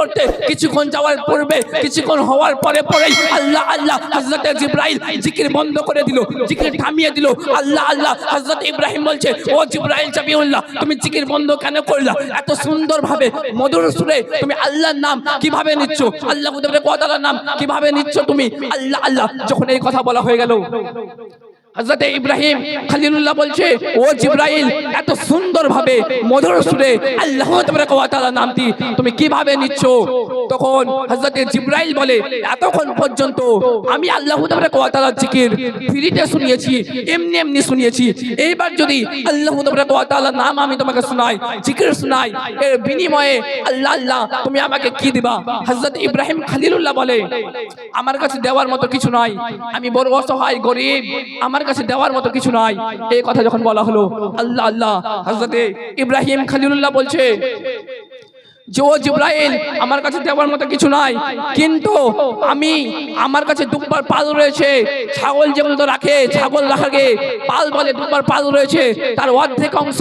করতে কিছুক্ষণ যাওয়ার পূর্বে, কিছুক্ষণ হওয়ার পরে পরেই আল্লাহ আল্লাহ হযরত জিব্রাইল জিকির বন্ধ করে দিল, জিকির থামিয়ে দিল। আল্লাহ আল্লাহ হযরত ইব্রাহিম বলছে, ও জিব্রাইল জাবিউল্লাহ, তুমি জিকির বন্ধ কেন করলা? এত সুন্দর ভাবে মধুর সুরে তুমি আল্লাহর নাম কীভাবে নিচ্ছ? আল্লাহ কোথার নাম কীভাবে নিচ্ছ তুমি? আল্লাহ আল্লাহ যখন এই কথা বলা হয়ে গেল হযরত ইব্রাহিম খলিলুল্লাহ বলছে, ও জিব্রাইল, এত সুন্দর ভাবে মধুর সুরে আল্লাহ তাআলা নামটি তুমি কীভাবে নিচ্ছ? তখন হযরত জিব্রাইল বলে, এতক্ষণ পর্যন্ত আমি আল্লাহ তাআলার জিকির ফ্রিতে শুনিয়েছি, এমনি এমনি শুনিয়েছি। এইবার যদি আল্লাহ তাআলার নাম আমি তোমাকে শোনাই, জিকির শোনাই, এর বিনিময়ে আল্লাহ আল্লাহ, তুমি আমাকে কি দিবা? হযরত ইব্রাহিম খালিলুল্লাহ বলে, আমার কাছে দেওয়ার মতো কিছু নাই, আমি বড় অসহায়, গরিব, আমার কাছে দেওয়ার মতো কিছু নাই। এই কথা যখন বলা হলো, আল্লাহ আল্লাহ, হযরতে ইব্রাহিম খালিলুল্লাহ বলছে যে ও জিব্রাইল আমার কাছে দেওয়ার মতো কিছু নাই। কিন্তু আমি আমার কাছে দুবার পাল রয়েছে। ছাগল যেমন তো রাখে, ছাগল রাখাকে পাল বলে দুবার পাল রয়েছে। তার অর্ধেক অংশ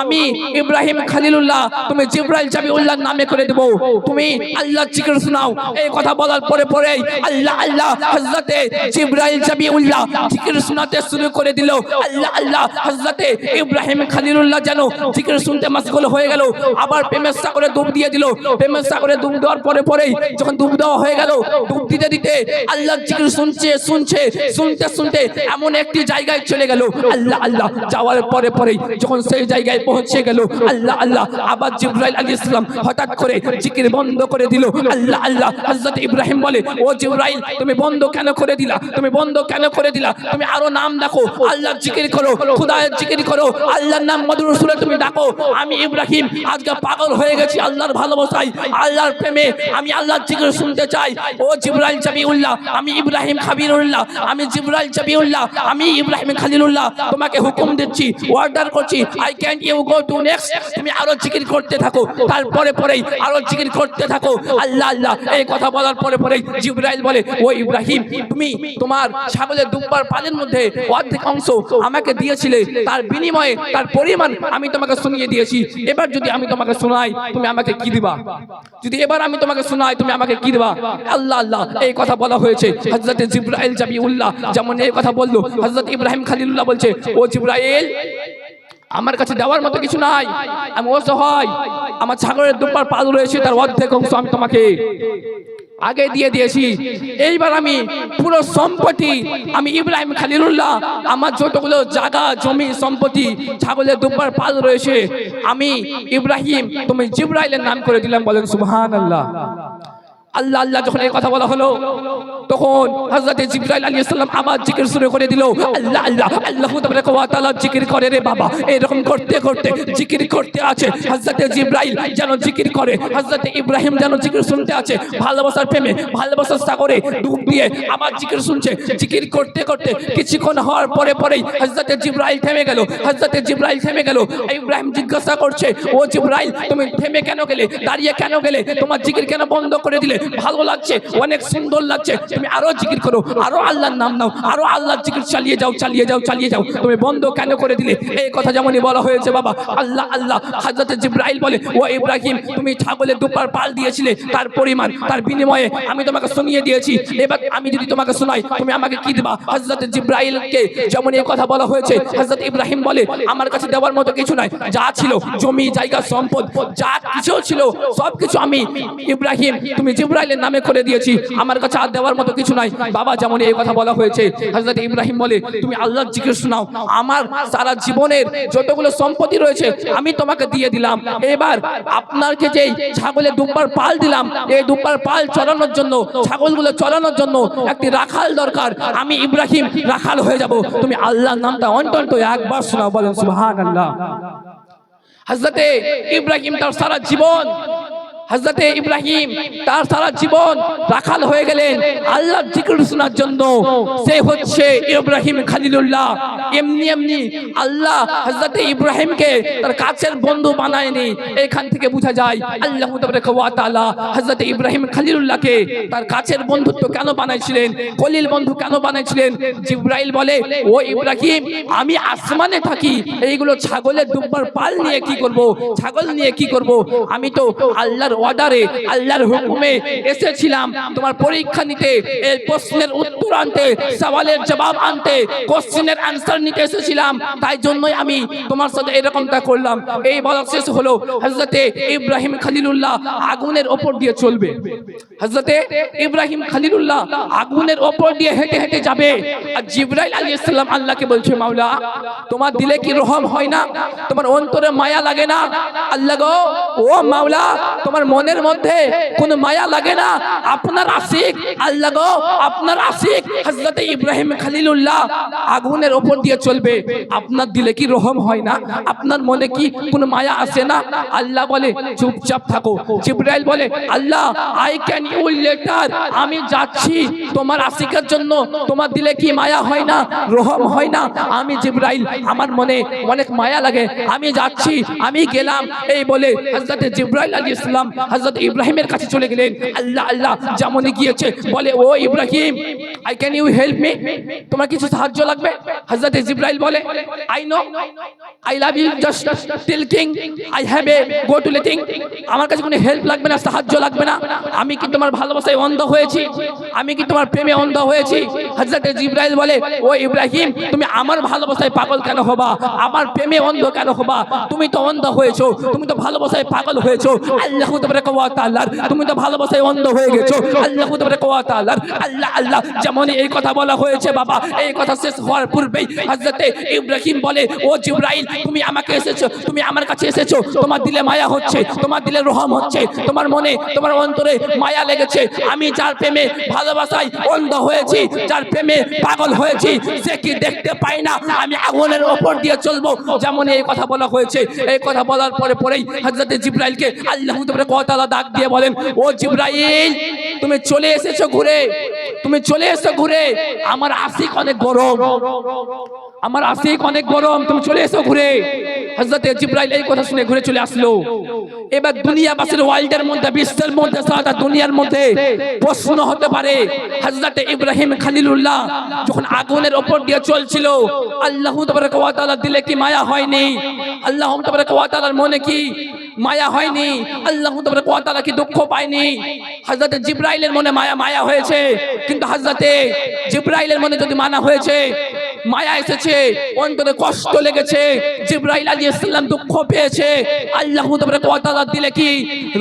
আমি ইব্রাহিম খালিলুল্লাহ, তুমি জিব্রাইল জাবিউল্লাহ নামে করে দেবো। তুমি আল্লাহ জিকির শোনাও। এই কথা বলার পরে পরেই আল্লাহ আল্লাহ, হযরতে জিব্রাইল জাবিউল্লাহ জিকির শোনাতে শুরু করে দিল। আল্লাহ আল্লাহ, হযরতে ইব্রাহিম খালিলুল্লাহ যেন জিকির শুনতে মাসগুল হয়ে গেল। আবার প্রেমের সাগরে ডুব দিয়ে দিল। প্রেমের সাগরে ডুব দেওয়ার পরে পরেই যখন ডুব দেওয়া হয়ে গেল ডুব দিতে দিতে আল্লাহ জিকির শুনছে শুনছে, শুনতে শুনতে এমন একটি জায়গায় চলে গেল। আল্লাহ আল্লাহ যাওয়ার পরে পরেই যখন সেই জায়গায় পৌঁছে গেল, আল্লাহ আল্লাহ আবার জিব্রাইল আলাইহিস সালাম হঠাৎ করে জিকির বন্ধ করে দিল। আল্লাহ আল্লাহ হযরত ইব্রাহিম বলে, ও জিব্রাইল, তুমি বন্ধ কেন করে দিলা? তুমি বন্ধ কেন করে দিলা? তুমি আরও নাম ডাকো, আল্লাহ জিকির করো খুদায়ের জিকির করো, আল্লাহর নাম মধুর সুরে তুমি ডাকো। আমি ইব্রাহিম, আজকে পাগল হয়ে গেছি, আল্লাহর ভালোবাসায় আল্লাহর প্রেমে আমি আল্লাহর জিকির শুনতে চাই। ও জিব্রাইল জাবিউল্লাহ, আমি ইব্রাহিম খাবিরুল্লাহ, আমি জিব্রাইল জাবিউল্লাহ, আমি ইব্রাহিম খালিলুল্লাহ। তোমাকে হুকুম দিচ্ছি অর্ডার করছি I can you go to next তুমি আরও জিকির করতে থাকো, তারপরে পরেই আরও জিকির করতে থাকো। আল্লাহ আল্লাহ, এই কথা বলার পরে পরেই জিব্রাইল বলে, ও ইব্রাহিম, তুমি তোমার ছাগলের দুব্বার পালের মধ্যে অর্ধেক অংশ আমাকে দিয়েছিলে। তার বিনিময়ে তার পরিমাণ আমি তোমাকে শুনিয়ে দিয়েছি। এবার যদি আমি তোমাকে শোনাই, তুমি আমাকে কি দিবা? যদি এবার আমি তোমাকে শোনাই, তুমি আমাকে কি দিবা? আল্লাহ আল্লাহ, এই কথা বলা হয়েছে। হযরত জিব্রাইল জাবিউল্লাহ যেমন এই কথা বলল, হযরত ইব্রাহিম খালিলুল্লাহ বলছে, ও জিব্রাইল, আমার কাছে দেওয়ার মতো কিছু নাই, আমি অসহায়, আমার ছাগলের দুপার পাল রয়েছে, তার অর্ধেক অংশ আমি তোমাকে আগে দিয়ে দিয়েছি। এইবার আমি পুরো সম্পত্তি আমি ইব্রাহিম খালিলুল্লাহ আমার যতগুলো জায়গা জমি সম্পত্তি ছাগলের দুপার পাল রয়েছে আমি ইব্রাহিম তুমি জিব্রাইলের নাম করে দিলাম বলেন সুবহান আল্লাহ আল্লাহ আল্লাহ যখন এই কথা বলা হলো, তখন হযরত জিবরাইল আলাইহিস সালাম আবার জিকির শুরু করে দিল, আল্লাহ আল্লাহ আল্লাহ তাবারাক ওয়া তাআলা জিকির করে রে বাবা, এরকম করতে করতে জিকির করতে আছে। হযরত জিবরাইল যেন জিকির করে, হযরত ইব্রাহিম যেন জিকির শুনতে আছে, ভালোবাসার প্রেমে, ভালোবাসার সাগরে ডুব দিয়ে আবার জিকির শুনছে। জিকির করতে করতে কিছুক্ষণ হওয়ার পরে পরেই হযরত জিবরাইল থেমে গেল, হযরত জিবরাইল থেমে গেল। ইব্রাহিম জিজ্ঞাসা করছে, ও জিবরাইল, তুমি থেমে কেন গেলে? দাঁড়িয়ে কেন গেলে? তোমার জিকির কেন বন্ধ করে দিলে? ভালো লাগছে, অনেক সুন্দর লাগছে। তুমি আরও জিকির করো, আরও আল্লাহর নাম নাও, আরও আল্লাহর জিকির চালিয়ে যাও চালিয়ে যাও চালিয়ে যাও। তুমি বন্ধ কেন করে দিলে? এই কথা যেমনই বলা হয়েছে, বাবা, আল্লাহ আল্লাহ হযরত জিব্রাইল বলে, ও ইব্রাহিম, তুমি ছাগলের দুপার পাল দিয়েছিলে, তার পরিমাণ, তার বিনিময়ে আমি তোমাকে শুনিয়ে দিয়েছি। এবার আমি যদি তোমাকে শোনাই, তুমি আমাকে কি দিবা? হযরত জিব্রাইলকে যেমন এই কথা বলা হয়েছে হযরত ইব্রাহিম বলে, আমার কাছে দেওয়ার মতো কিছু নাই, যা ছিল, জমি, জায়গা, সম্পদ, যা কিছু ছিল সব কিছু আমি, ইব্রাহিম, তুমি জিব্রাইলের নামে করে দিয়েছি। আমার কাছে আর দেওয়ার মতো কিছু নাই। বাবা যেমন এই কথা বলা হয়েছে, হযরত ইব্রাহিম বলে, তুমি আল্লাহর জিকির শোনাও। আমার সারা জীবনের যতগুলো সম্পত্তি রয়েছে, আমি তোমাকে দিয়ে দিলাম। এবার আপনাকে যেই ছাগলের দুব্বার পাল দিলাম, এই দুব্বার পাল চড়ানোর জন্য, ছাগলগুলো চড়ানোর জন্য একটি রাখাল দরকার। আমি ইব্রাহিম রাখাল হয়ে যাব। তুমি আল্লাহর নামটা অন্তত একবার শোনাও, বলেন সুবহানাল্লাহ। হযরতে ইব্রাহিম তার সারা জীবন হজরতে ইব্রাহিম তার সারা জীবন রাখাল হয়ে গেলেন। আল্লাহর জিকির শোনার জন্য সে হচ্ছে ইব্রাহিম খালিলুল্লাহ। এমনি এমনি আল্লাহ হজরতে ইব্রাহিমকে তার কাছের বন্ধু বানায়নি। এখান থেকে বোঝা যায়, আল্লাহ তাআলা হজরতে ইব্রাহিম খালিলুল্লাহকে তার কাছের বন্ধুত্ব কেন বানাইছিলেন? কলিল বন্ধু কেন বানাইছিলেন? জিব্রাইল বলে, ও ইব্রাহিম, আমি আসমানে থাকি। এইগুলো ছাগলের দুব্বার পাল নিয়ে কি করব? ছাগল নিয়ে কি করব? আমি তো আল্লাহর অর্ডারে আল্লাহর হুকুমে এসেছিলাম। তোমার পরীক্ষা নিতে, এই প্রশ্নের উত্তর আনতে, সওয়ালের জবাব আনতে, কোশ্চেনের আনসার নিতে এসেছিলাম। তাই জন্যই আমি তোমার সাথে এরকমটা করলাম। এই বলা শেষ হলো হজরতে ইব্রাহিম খালিলুল্লাহ আগুনের ওপর দিয়ে চলবে। হজরতে ইব্রাহিম খালিলুল্লাহ আগুনের ওপর দিয়ে হেঁটে হেঁটে যাবে। আর জিব্রাইল আলী ইসলাম আল্লাহকে বলছে, মাওলা, তোমার দিলে কি রহম হয় না? তোমার অন্তরে মায়া লাগে না? আল্লাহ গো, ও মাওলা, তোমার মনের মধ্যে কোনো মায়া লাগে না। আপনার আশিক, আল্লাহ গো, আপনার আশিক হজরতে ইব্রাহিম খালিলুল্লাহ আগুনের ওপর দিয়ে চলবে। আপনার দিলে কি রহম হয় না? আপনার মনে কি কোন মায়া আসে না? আল্লাহ বলে, চুপচাপ থাকো। জিব্রাইল বলে, আল্লাহ আই ক্যান ইউ লেটার আমি যাচ্ছি। তোমার আশিকের জন্য তোমার দিলে কি মায়া হয় না? রহম হয় না? আমি জিব্রাইল, আমার মনে অনেক মায়া লাগে। আমি যাচ্ছি, আমি গেলাম। এই বলে হযরত জিব্রাইল আলাইহিস সালাম হযরত ইব্রাহিমের কাছে চলে গেলেন। আল্লাহ আল্লাহ যেমনই গিয়েছে বলে, ও Ibrahim I can you help me তোমার কিছু সাহায্য লাগবে? হযরত জিব্রাইল বলে I know I love you just talking I have a go to letting আমার কাছে কোনো হেল্প লাগবে না, সাহায্য লাগবে না। আমি কি তোমার ভালোবাসায় অন্ধ হয়েছি? আমি কি তোমার প্রেমে অন্ধ হয়েছি? হযরত জিব্রাইল বলে, ও ইব্রাহিম, তুমি আমার ভালোবাসায় পাগল কেন হবা? আমার প্রেমে অন্ধ কেন হবা? তুমি তো অন্ধ হয়েছো, তুমি তো ভালোবাসায় পাগল হয়েছো। আল্লাহ তাবারাক ওয়া তাআলার, তুমি তো ভালোবাসায় অন্ধ হয়ে গেছো। আল্লাহ তাবারাক ওয়া তাআলার, আল্লাহ আল্লাহ যেমন এই কথা বলা হয়েছে বাবা, এই কথা শেষ হওয়ার পূর্বেই হযরতে ইব্রাহিম বলে, ও জিব্রাইল, তুমি আমাকে এসেছ, তুমি আমার কাছে এসেছ, তোমার দিলে মায়া হচ্ছে, তোমার দিলে রহম হচ্ছে, তোমার মনে, তোমার অন্তরে মায়া লেগেছে, আমি যার প্রেমে ভালোবাসায় অন্ধ হয়েছি, যার প্রেমে পাগল হয়েছি, সে কি দেখতে পাই না, আমি আগুনের ওপর দিয়ে চলবো? যেমন এই কথা বলা হয়েছে, এই কথা বলার পরে পরেই হযরত জিব্রাইলকে আল্লাহ তাআলা কথা দাগ দিয়ে বলেন, ও জিব্রাইল, তুমি চলে এসেছ ঘুরে, তুমি চলে এসেছ ঘুরে, আমার আশিক অনেক গরম, আমার আশিক অনেক গরম, তুমি চলে এসো ঘুরে। হযরতে জিব্রাইল এই কথা শুনে ঘুরে চলে আসলো। এবার দুনিয়াবাসীর ওয়ার্ল্ডের মধ্যে, বিশ্বের মধ্যে সারা দুনিয়ার মধ্যে প্রশ্ন হতে পারে। হযরতে ইব্রাহিম খলিলুল্লাহ যখন আগুনের ওপর দিয়ে চলছিল, আল্লাহ তাআলা দিলে কি মায়া হয়নি? আল্লাহ তাআলার মনে কি মায়া হয়নি। আল্লাহ তাআলা কি দুঃখ পায়নি? হযরতে জিব্রাইলের মনে মায়া মায়া হয়েছে। কিন্তু হাজরতে জিব্রাইলের মনে যদি মানা হয়েছে, মায়া এসেছে, অন্তরে কষ্ট লেগেছে। জিব্রাইল আলী ইসলাম দুঃখ পেয়েছে। আল্লাহ কথা দিলে কি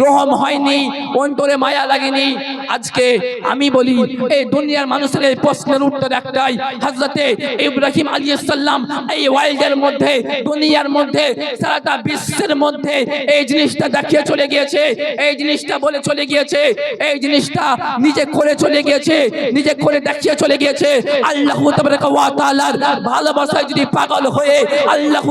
রহম হয়নি? অন্তরে মায়া লাগেনি। আজকে আমি বলি, এই দুনিয়ার মানুষের এই প্রশ্নের উত্তর একটাই, হযরতে ইব্রাহিম আলাইহিস সালাম এই ওয়ার্ল্ডের মধ্যে, দুনিয়ার মধ্যে, সারাটা বিশ্বের মধ্যে এই জিনিসটা দেখিয়ে চলে গিয়েছে, এই জিনিসটা বলে চলে গিয়েছে, এই জিনিসটা নিজে করে চলে গিয়েছে, নিজে করে দেখিয়ে চলে গিয়েছে। আল্লাহ তাআলার ভালোবাসায় যদি পাগল হয়ে, আল্লাহ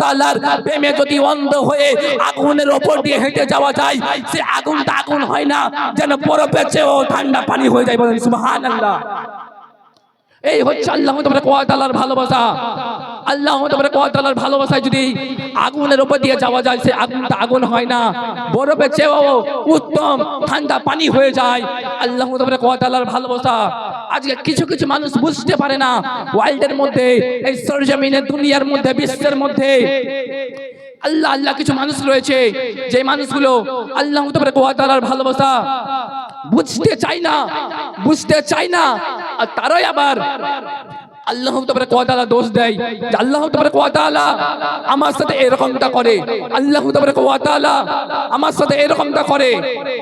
তাআলার প্রেমে যদি অন্ধ হয়ে আগুনের ওপর দিয়ে হেঁটে যাওয়া যায়, সে আগুনটা আগুন হয় না, যেন বরফের চেয়েও ঠান্ডা পানি হয়ে যায় বলেন, সুবহানাল্লাহ। এই হচ্ছে আল্লাহ তাবারক ওয়া তাআলার ভালোবাসা। আল্লাহ তাবারক ওয়া তাআলার ভালোবাসায় যদি আগুনের উপর দিয়ে যাওয়া যায়, সে আগুনটা আগুন হয় না। বরফের চেয়েও উত্তম, ঠান্ডা পানি হয়ে যায়। আল্লাহ তাবারক ওয়া তাআলার ভালোবাসা। আজকে কিছু কিছু মানুষ বুঝতে পারে না, ওয়ার্ল্ডের মধ্যে, এই সরজমিনের দুনিয়ার মধ্যে, বিশ্বের মধ্যে। আল্লাহ আল্লাহ কিছু মানুষ রয়েছে, যে মানুষগুলো আল্লাহ তাবারক ওয়া তাআলার ভালোবাসা। বুঝতে চাই না বুঝতে চাই না। আর তারাই আবার আল্লাহ তাবারক ওয়া তাআলা দোষ দেয়। যে আল্লাহ তাবারক ওয়া তাআলা আমার সাথে এরকমটা করে। আল্লাহ তাবারক ওয়া তাআলা আমার সাথে এরকমটা করে।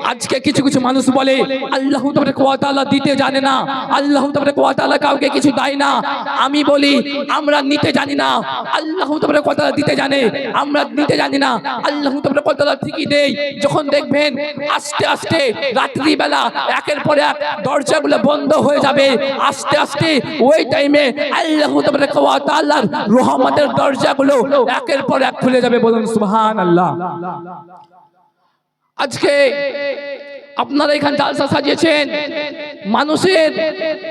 আজকে কিছু কিছু মানুষ বলে, আল্লাহ তাবারক ওয়া তাআলা দিতে জানে না। আল্লাহ তাবারক ওয়া তাআলা কাউকে কিছু দেয় না। আমি বলি, আমরা নিতে জানি না। আল্লাহ তাবারক ওয়া তাআলা দিতে জানে, আমরা নিতে জানি না। আল্লাহ তাবারক ওয়া তাআলা ঠিকই দেয়। যখন দেখবেন, আস্তে আস্তে রাত্রিবেলা একের পর এক দরজাগুলো বন্ধ হয়ে যাবে। আস্তে আস্তে ওই টাইমে আল্লাহ তাআলার রহমতের দরজাগুলো একের পর এক খুলে যাবে বলুন, সুবহানাল্লাহ। আজকে আপনারা এখানে জালসা সাজিয়েছেন, মানুষের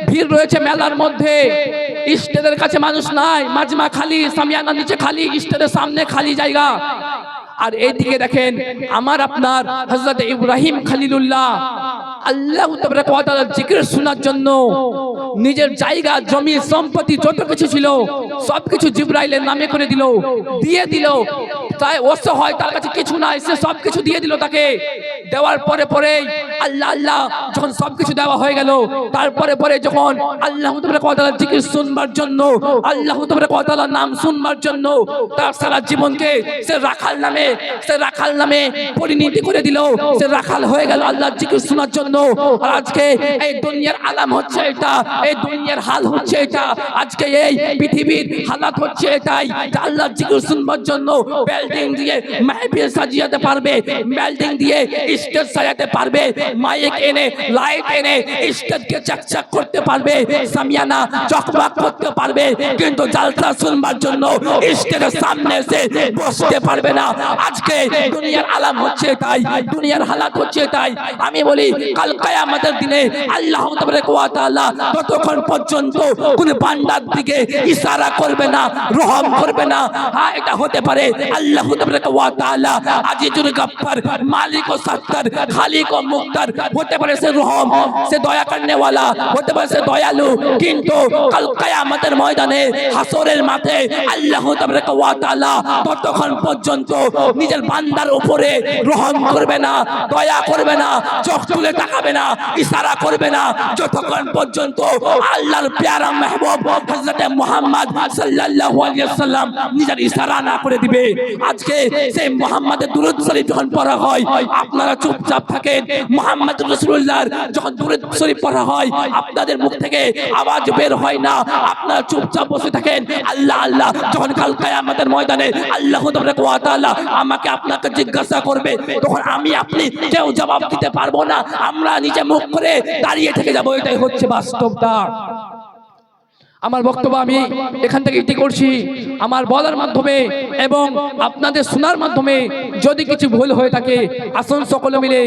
ভিড় রয়েছে মেলার মধ্যে। স্টেজের কাছে মানুষ নাই মাজমা খালি সামিয়ানা নিচে খালি, স্টেজের সামনে খালি জায়গা। আর এইদিকে দেখেন, আমার আপনার হযরত ইব্রাহিম খলিলুল্লাহ, আল্লাহ জিকির শোনার জন্য নিজের জায়গা, জমি, সম্পত্তি, যত কিছু ছিল, সবকিছু জিব্রাইলের নামে করে দিল, দিয়ে দিল। তাই অসহায়, তার কাছে কিছু নাই, সে সবকিছু দিয়ে দিল তাকে। দেওয়ার পরে পরে আল্লাহ আল্লাহ, যখন সবকিছু দেওয়া হয়ে গেল, তারপরে পরে যখন আল্লাহ কথা জিকির শুনবার জন্য, আল্লাহ কথা নাম শুনবার জন্য, তার সারা জীবনকে সে রাখাল নামে, সে রাখাল নামে পরিণতি করে দিল। সে রাখাল হয়ে গেল আল্লাহ জিকির শোনার জন্য। আর আজকে এই দুনিয়ার আলাম হচ্ছে এটা। এই দুনিয়ার হাল হচ্ছে এটা। আজকে এই পৃথিবীর হালাত হচ্ছে এটাই। আল্লাহ জিকির শুনবার জন্য বিল্ডিং দিয়ে মাহফিল সাজিয়াতে পারবে বিল্ডিং দিয়ে স্টেজ সাজাতে পারবে মাইক এনে লাইট এনে স্টেজকে চাকচাক করতে পারবে, সামিয়ানা চকমাক করতে পারবে, কিন্তু জালসা শুনবার জন্য স্টেজের সামনে এসে বসতে পারবে না। আজকে দুনিয়ার আলাম হচ্ছে তাই দুনিয়ার হালাত হচ্ছে তাই আমি বলি, কাল কিয়ামতের দিনে আল্লাহ তাবারক ওয়া তাআলা ততক্ষণ পর্যন্ত কোন বান্দার দিকে ইশারা করবে না, রহম করবে না। হ্যাঁ এটা হতে পারে আল্লাহ তাআলা আজিজুল গফফার, মালিক ও সত্তার, খালিক ও মুক্তার। হতে পারে সে রহম, সে দয়া করনে वाला হতে পারে সে দয়ালু। কিন্তু কাল কিয়ামতের ময়দানে, হাসরের মাঠে আল্লাহ তাআলা ততক্ষণ পর্যন্ত নিজের বান্দার উপরে রহম করবে না, দয়া করবে না, চোখ তুলে তাকাবে না, ইশারা করবে না। যতক্ষণ পর্যন্ত আল্লাহর প্যারা মেহবুব হযরত মুহাম্মদ সাল্লাল্লাহু আলাইহি ওয়াসাল্লাম নিজের ইশারা না করে দিবে। আজকে সেই মুহাম্মাদের দুরূদ শরীফ যখন পড়া হয়, আপনারা চুপচাপ থাকেন। মুহাম্মদ রাসূলুল্লাহর যখন দুরূদ শরীফ পড়া হয়, আপনাদের মুখ থেকে আওয়াজ বের হয় না। আপনারা চুপচাপ বসে থাকেন। আল্লাহ আল্লাহ, যখন কাল কিয়ামতের ময়দানে আল্লাহ তাবারক ওয়া তাআলা আমাকে আপনাকে জিজ্ঞাসা করবে, তখন আমি আপনি কেউ জবাব দিতে পারব না। আমরা নিজে মুখ করে দাঁড়িয়ে থেকে যাব। এটাই হচ্ছে বাস্তবতা। আমার বক্তব্য আমি এখান থেকে ইতি করছি। আমার বলার মাধ্যমে এবং আপনাদের শোনার মাধ্যমে যদি কিছু ভুল হয়ে থাকে, আসুন সকলে মিলে